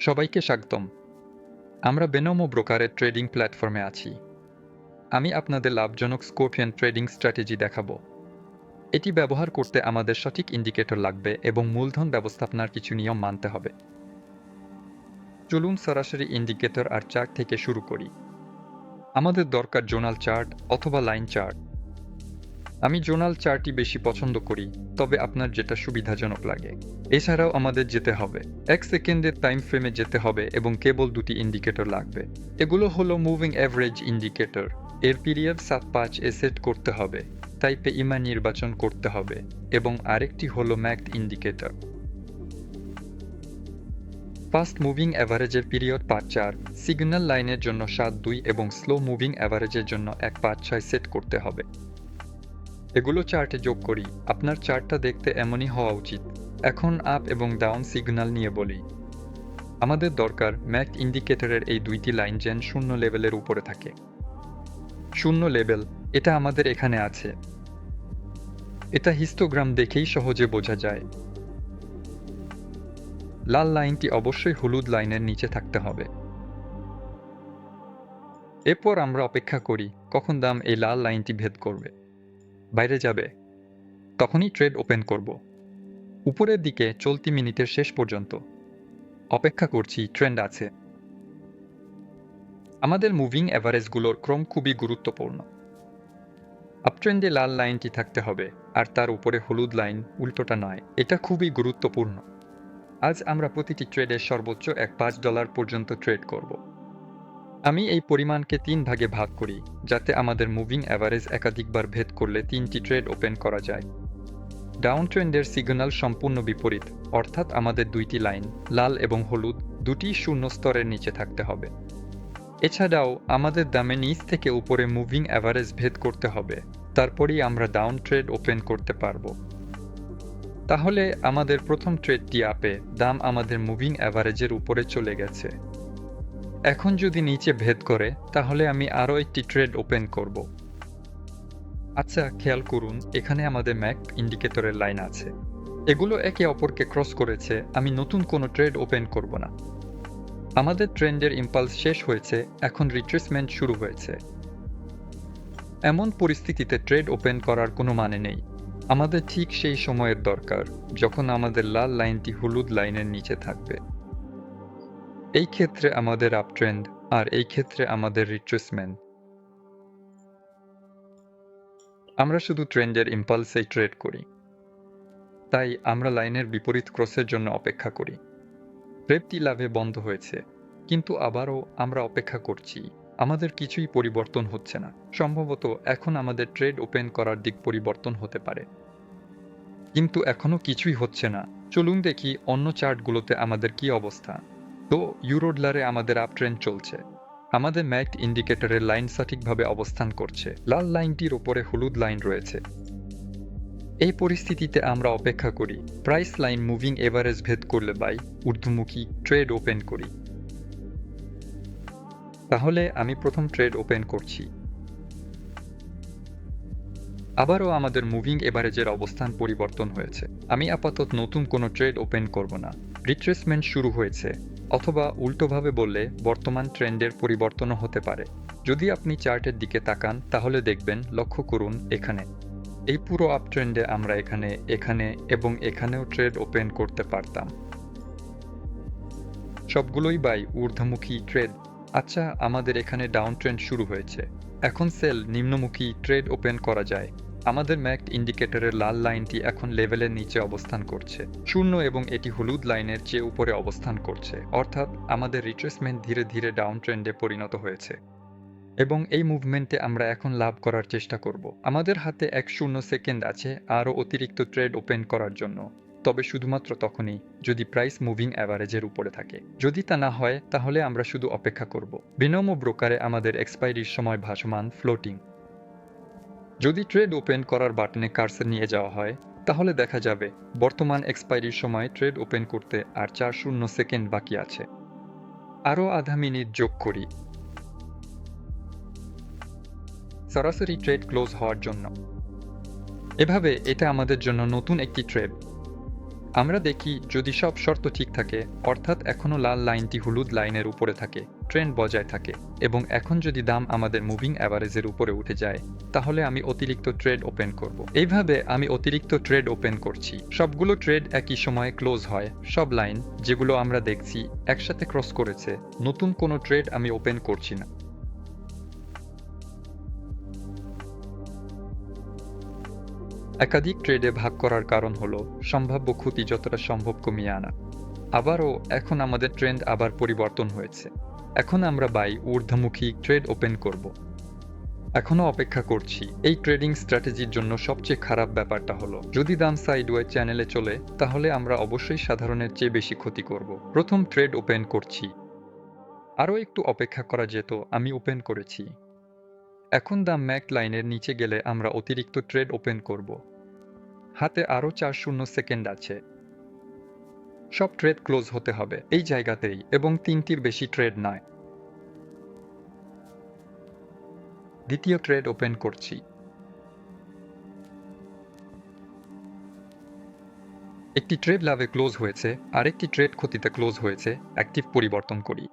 সবাইকে স্বাগতম। আমরা বেনমো ব্রোকারের ট্রেডিং প্ল্যাটফর্মে আছি। আমি আপনাদের লাভজনক স্কোপিয়ান ট্রেডিং স্ট্র্যাটেজি দেখাবো। এটি ব্যবহার করতে আমাদের সঠিক ইন্ডিকেটর লাগবে এবং মূলধন ব্যবস্থাপনার কিছু নিয়ম মানতে হবে। চলুন সরাসরি ইন্ডিকেটর আর চার্ট থেকে শুরু করি। আমাদের দরকার জোনাল চার্ট অথবা লাইন চার্ট আমি জোনাল চারটি বেশি পছন্দ করি, তবে আপনার যেটা সুবিধাজনক লাগে। এছাড়াও আমাদের যেতে হবে। এক সেকেন্ডের টাইম ফ্রেমে যেতে হবে এবং কেবল দুটি ইন্ডিকেটর লাগবে। এগুলো হলো মুভিং অ্যাভারেজ ইন্ডিকেটর এর পিরিয়ড সাত পাঁচ এ সেট করতে হবে। টাইপে ইমা নির্বাচন করতে হবে এবং আরেকটি হলো ম্যাকড ইন্ডিকেটর ফাস্ট মুভিং অ্যাভারেজের পিরিয়ড পাঁচ চার। সিগন্যাল লাইনের জন্য সাত দুই এবং স্লো মুভিং অ্যাভারেজের জন্য এক পাঁচ ছয় সেট করতে হবে। এগুলো চার্টে যোগ করি। আপনার চার্টটা দেখতে এমনই হওয়া উচিত। এখন আপ এবং ডাউন সিগন্যাল নিয়ে বলি। আমাদের দরকার ম্যাক ইন্ডিকেটরের এই দুইটি লাইন যেন শূন্য লেভেলের উপরে থাকে। শূন্য লেভেল, এটা আমাদের এখানে আছে। এটা হিস্টোগ্রাম দেখেই সহজে বোঝা যায়। লাল লাইনটি অবশ্যই হলুদ লাইনের নিচে থাকতে হবে। এরপর আমরা অপেক্ষা করি কখন দাম এই লাল লাইনটি ভেদ করবে। বাইরে যাবে। তখনই ট্রেড ওপেন করব। উপরের দিকে চলতি মিনিটের শেষ পর্যন্ত। অপেক্ষা করছি, ট্রেন্ড আছে। আমাদের মুভিং অ্যাভারেজগুলোর ক্রম খুবই গুরুত্বপূর্ণ। আপট্রেন্ডে লাল লাইনটি থাকতে হবে, আর তার উপরে হলুদ লাইন উল্টোটা নয়। এটা খুবই গুরুত্বপূর্ণ। আজ আমরা প্রতিটি ট্রেডের সর্বোচ্চ এক পাঁচ ডলার পর্যন্ত ট্রেড করব। আমি এই পরিমাণকে তিন ভাগে ভাগ করি, যাতে আমাদের মুভিং অ্যাভারেজ একাধিকবার ভেদ করলে তিনটি ট্রেড ওপেন করা যায়। ডাউন ট্রেন্ডের সিগন্যাল সম্পূর্ণ বিপরীত, অর্থাৎ আমাদের দুইটি লাইন লাল এবং হলুদ, দুটি শূন্য স্তরের নিচে থাকতে হবে। এছাড়াও, আমাদের দামে নিচ থেকে উপরে মুভিং অ্যাভারেজ ভেদ করতে হবে, তারপরেই আমরা ডাউন ট্রেড ওপেন করতে পারব। তাহলে আমাদের প্রথম ট্রেডটি আপে, দাম আমাদের মুভিং অ্যাভারেজের উপরে চলে গেছে। এখন যদি নিচে ভেদ করে, তাহলে আমি আরও একটি ট্রেড ওপেন করব। আচ্ছা খেয়াল করুন, এখানে আমাদের ম্যাক ইন্ডিকেটরের লাইন আছে। এগুলো একে অপরকে ক্রস করেছে, আমি নতুন কোনো ট্রেড ওপেন করব না। আমাদের ট্রেন্ডের ইম্পালস শেষ হয়েছে, এখন রিট্রেসমেন্ট শুরু হয়েছে। এমন পরিস্থিতিতে ট্রেড ওপেন করার কোনো মানে নেই। আমাদের ঠিক সেই সময়ের দরকার, যখন আমাদের লাল লাইনটি হলুদ লাইনের নিচে থাকবে। এই ক্ষেত্রে আমাদের আপ ট্রেন্ড আর এই ক্ষেত্রে আমাদের রিট্রেসমেন্ট আমরা শুধু ট্রেন্ডের ইম্পালসেই ট্রেড করি। তাই আমরা লাইনের বিপরীত ক্রসের জন্য অপেক্ষা করি। ট্রেডটি লাভে বন্ধ হয়েছে, কিন্তু আবারও আমরা অপেক্ষা করছি। আমাদের কিছুই পরিবর্তন হচ্ছে না। সম্ভবত এখন আমাদের ট্রেড ওপেন করার দিক পরিবর্তন হতে পারে। কিন্তু এখনও কিছুই হচ্ছে না। চলুন দেখি অন্য চার্টগুলোতে আমাদের কি অবস্থা। তো ইউরোডলারে আমাদের আপ ট্রেন্ড চলছে। আমাদের ম্যাক ইন্ডিকেটরের লাইন সঠিকভাবে অবস্থান করছে। লাল লাইনটির ওপরে হলুদ লাইন রয়েছে। এই পরিস্থিতিতে আমরা অপেক্ষা করি। প্রাইস লাইন মুভিং এভারেজ ভেদ করলে বাই ঊর্ধ্বমুখী ট্রেড ওপেন করি। তাহলে আমি প্রথম ট্রেড ওপেন করছি। আবারও আমাদের মুভিং এভারেজের অবস্থান পরিবর্তন হয়েছে। আমি আপাতত নতুন কোনো ট্রেড ওপেন করব না। রিট্রেসমেন্ট শুরু হয়েছে। অথবা উল্টোভাবে বললে, বর্তমান ট্রেন্ডের পরিবর্তনও হতে পারে। যদি আপনি চার্টের দিকে তাকান, তাহলে দেখবেন, লক্ষ্য করুন, এখানে। এই পুরো আপ ট্রেন্ডে আমরা এখানে এখানে এবং এখানেও ট্রেড ওপেন করতে পারতাম। সবগুলোই বাই ঊর্ধ্বমুখী ট্রেড। আচ্ছা আমাদের এখানে ডাউন ট্রেন্ড শুরু হয়েছে। এখন সেল নিম্নমুখী ট্রেড ওপেন করা যায়। আমাদের ম্যাক ইন্ডিকেটরের লাল লাইনটি এখন লেভেলের নিচে অবস্থান করছে। শূন্য এবং এটি হলুদ লাইনের চেয়ে উপরে অবস্থান করছে, অর্থাৎ আমাদের রিট্রেসমেন্ট ধীরে ধীরে ডাউন ট্রেন্ডে পরিণত হয়েছে। এবং এই মুভমেন্টে আমরা এখন লাভ করার চেষ্টা করব। আমাদের হাতে এক শূন্য সেকেন্ড আছে আরও অতিরিক্ত ট্রেড ওপেন করার জন্য। তবে শুধুমাত্র তখনই, যদি প্রাইস মুভিং অ্যাভারেজের উপরে থাকে। যদি তা না হয়, তাহলে আমরা শুধু অপেক্ষা করব। বিনম ব্রোকারে আমাদের এক্সপায়ারির সময় ভাসমান ফ্লোটিং। যদি ট্রেড ওপেন করার বাটনে কার্সের নিয়ে যাওয়া হয়, তাহলে দেখা যাবে বর্তমান এক্সপায়ারির সময় ট্রেড ওপেন করতে আর চার শূন্য সেকেন্ড বাকি আছে। আরও আধা মিনিট যোগ করি। সরাসরি ট্রেড ক্লোজ হওয়ার জন্য। এভাবে এটা আমাদের জন্য নতুন একটি ট্রেড আমরা দেখি যদি সব শর্ত ঠিক থাকে, অর্থাৎ এখনও লাল লাইনটি হলুদ লাইনের উপরে থাকে। ট্রেন্ড বজায় থাকে এবং এখন যদি দাম আমাদের মুভিং অ্যাভারেজের উপরে উঠে যায়, তাহলে আমি অতিরিক্ত ট্রেড ওপেন করব। এইভাবে আমি অতিরিক্ত ট্রেড ওপেন করছি। সবগুলো ট্রেড একই সময়ে ক্লোজ হয়। সব লাইন যেগুলো আমরা দেখছি একসাথে ক্রস করেছে। নতুন কোনো ট্রেড আমি ওপেন করছি না। একাধিক ট্রেডে ভাগ করার কারণ হলো, সম্ভাব্য ক্ষতি যতটা সম্ভব কমিয়ে আনা। আবারও, এখন আমাদের ট্রেন্ড আবার পরিবর্তন হয়েছে। এখন আমরা বাই ঊর্ধ্বমুখী ট্রেড ওপেন করব। এখনও অপেক্ষা করছি, এই ট্রেডিং স্ট্র্যাটেজির জন্য সবচেয়ে খারাপ ব্যাপারটা হলো, যদি দাম সাইডওয়ে চ্যানেলে চলে, তাহলে আমরা অবশ্যই সাধারণের চেয়ে বেশি ক্ষতি করব। প্রথম ট্রেড ওপেন করছি। আরও একটু অপেক্ষা করা যেত, আমি ওপেন করেছি। এখন দাম ম্যাক লাইনের নিচে গেলে আমরা অতিরিক্ত ট্রেড ওপেন করব। হাতে আরও চার শূন্য সেকেন্ড আছে। সব ট্রেড ক্লোজ হতে হবে এই জায়গাতেই, এবং তিনটির বেশি ট্রেড নয়। দ্বিতীয় ট্রেড ওপেন করছি। একটি ট্রেড লাভে ক্লোজ হয়েছে, আরেকটি ট্রেড ক্ষতিতে ক্লোজ হয়েছে, অ্যাক্টিভ পরিবর্তন করি।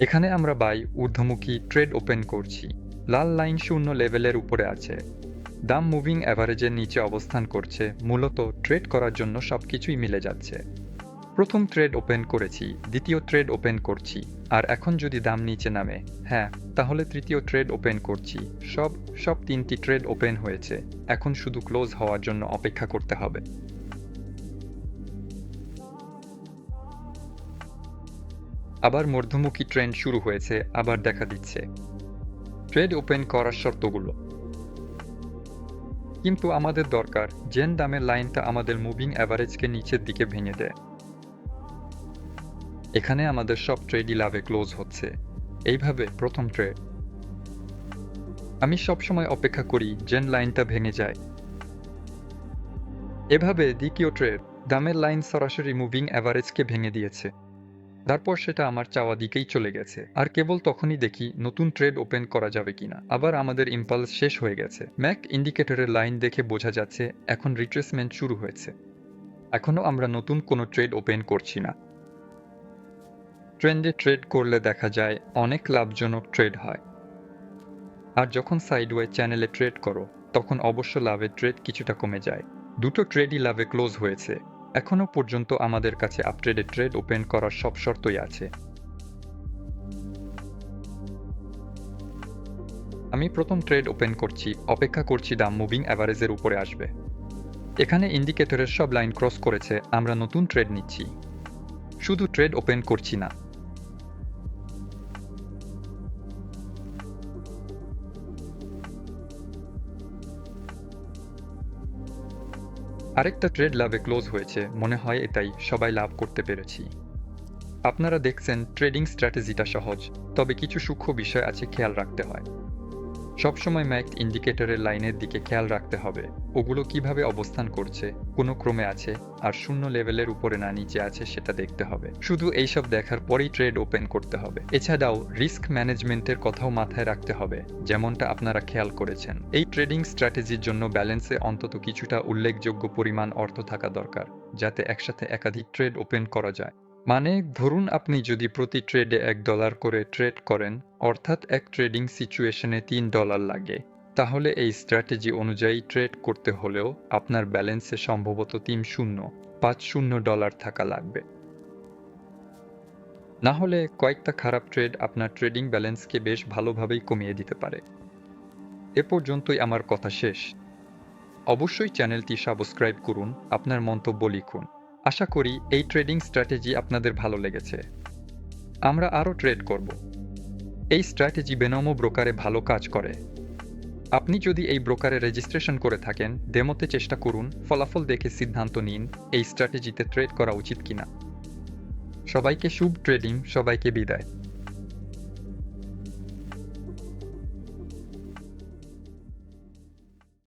এখানে আমরা বাই ঊর্ধ্বমুখী ট্রেড ওপেন করছি। লাল লাইন শূন্য লেভেলের উপরে আছে। দাম মুভিং অ্যাভারেজের নিচে অবস্থান করছে, মূলত ট্রেড করার জন্য সবকিছুই মিলে যাচ্ছে। প্রথম ট্রেড ওপেন করেছি, দ্বিতীয় ট্রেড ওপেন করছি, আর এখন যদি দাম নিচে নামে হ্যাঁ তাহলে তৃতীয় ট্রেড ওপেন করছি, সব সব তিনটি ট্রেড ওপেন হয়েছে, এখন শুধু ক্লোজ হওয়ার জন্য অপেক্ষা করতে হবে। আবার মধ্যমুখী ট্রেন্ড শুরু হয়েছে, আবার দেখা দিচ্ছে। ট্রেড ওপেন করার শর্তগুলো। কিন্তু আমাদের দরকার। জেন দামের লাইনটা আমাদের মুভিং অ্যাভারেজকে নিচের দিকে ভেঙে দেয়। এখানে আমাদের সব ট্রেডই লাভে ক্লোজ হচ্ছে। এইভাবে প্রথম ট্রেড। আমি সবসময় অপেক্ষা করি জেন লাইনটা ভেঙে যায়। এভাবে দ্বিতীয় ট্রেড। দামের লাইন সরাসরি মুভিং অ্যাভারেজকে ভেঙে দিয়েছে। তারপর সেটা আমার চাওয়া দিকেই চলে গেছে। আর কেবল তখনই দেখি নতুন ট্রেড ওপেন করা যাবে কিনা। আবার আমাদের ইম্পালস শেষ হয়ে গেছে। ম্যাক ইন্ডিকেটরের লাইন দেখে বোঝা যাচ্ছে এখন রিট্রেসমেন্ট শুরু হয়েছে। এখনও আমরা নতুন কোনো ট্রেড ওপেন করছি না। ট্রেন্ডে ট্রেড করলে দেখা যায় অনেক লাভজনক ট্রেড হয়। আর যখন সাইডওয়ে চ্যানেলে ট্রেড করো, তখন অবশ্য লাভের ট্রেড কিছুটা কমে যায়। দুটো ট্রেডই লাভে ক্লোজ হয়েছে। এখনও পর্যন্ত আমাদের কাছে আপট্রেডে ট্রেড ওপেন করার সব শর্তই আছে। আমি প্রথম ট্রেড ওপেন করছি, অপেক্ষা করছি দাম মুভিং অ্যাভারেজের উপরে আসবে। এখানে ইন্ডিকেটরের সব লাইন ক্রস করেছে, আমরা নতুন ট্রেড নিচ্ছি। শুধু ট্রেড ওপেন করছি না আরেকটা ট্রেড লাভে ক্লোজ হয়েছে, মনে হয় এটাই, সবাই লাভ করতে পেরেছি। আপনারা দেখছেন, ট্রেডিং স্ট্র্যাটেজিটা সহজ, তবে কিছু সূক্ষ্ম বিষয় আছে খেয়াল রাখতে হয়। সবসময় ম্যাক ইন্ডিকেটরের লাইনের দিকে খেয়াল রাখতে হবে। ওগুলো কীভাবে অবস্থান করছে, কোনো ক্রমে আছে, আর শূন্য লেভেলের উপরে না নিচে আছে সেটা দেখতে হবে। শুধু এইসব দেখার পরেই ট্রেড ওপেন করতে হবে। এছাড়াও রিস্ক ম্যানেজমেন্টের কথাও মাথায় রাখতে হবে, যেমনটা আপনারা খেয়াল করেছেন। এই ট্রেডিং স্ট্র্যাটেজির জন্য ব্যালেন্সে অন্তত কিছুটা উল্লেখযোগ্য পরিমাণ অর্থ থাকা দরকার, যাতে একসাথে একাধিক ট্রেড ওপেন করা যায়। মানে ধরুন আপনি যদি প্রতি ট্রেডে এক ডলার করে ট্রেড করেন, অর্থাৎ এক ট্রেডিং সিচুয়েশনে তিন ডলার লাগে, তাহলে এই স্ট্র্যাটেজি অনুযায়ী ট্রেড করতে হলেও আপনার ব্যালেন্সে সম্ভবত তিন শূন্য, পাঁচ শূন্য ডলার থাকা লাগবে। না হলে কয়েকটা খারাপ ট্রেড আপনার ট্রেডিং ব্যালেন্সকে বেশ ভালোভাবেই কমিয়ে দিতে পারে। এ পর্যন্তই আমার কথা শেষ। অবশ্যই চ্যানেলটি সাবস্ক্রাইব করুন, আপনার মন্তব্য লিখুন। আশা করি এই ট্রেডিং স্ট্র্যাটেজি আপনাদের ভালো লেগেছে। আমরা আরও ট্রেড করব। এই স্ট্র্যাটেজি বেনমো ব্রোকারে ভালো কাজ করে। আপনি যদি এই ব্রোকারে রেজিস্ট্রেশন করে থাকেন, ডেমোতে চেষ্টা করুন, ফলাফল দেখে সিদ্ধান্ত নিন, এই স্ট্র্যাটেজিতে ট্রেড করা উচিত কিনা। সবাইকে শুভ ট্রেডিং, সবাইকে বিদায়।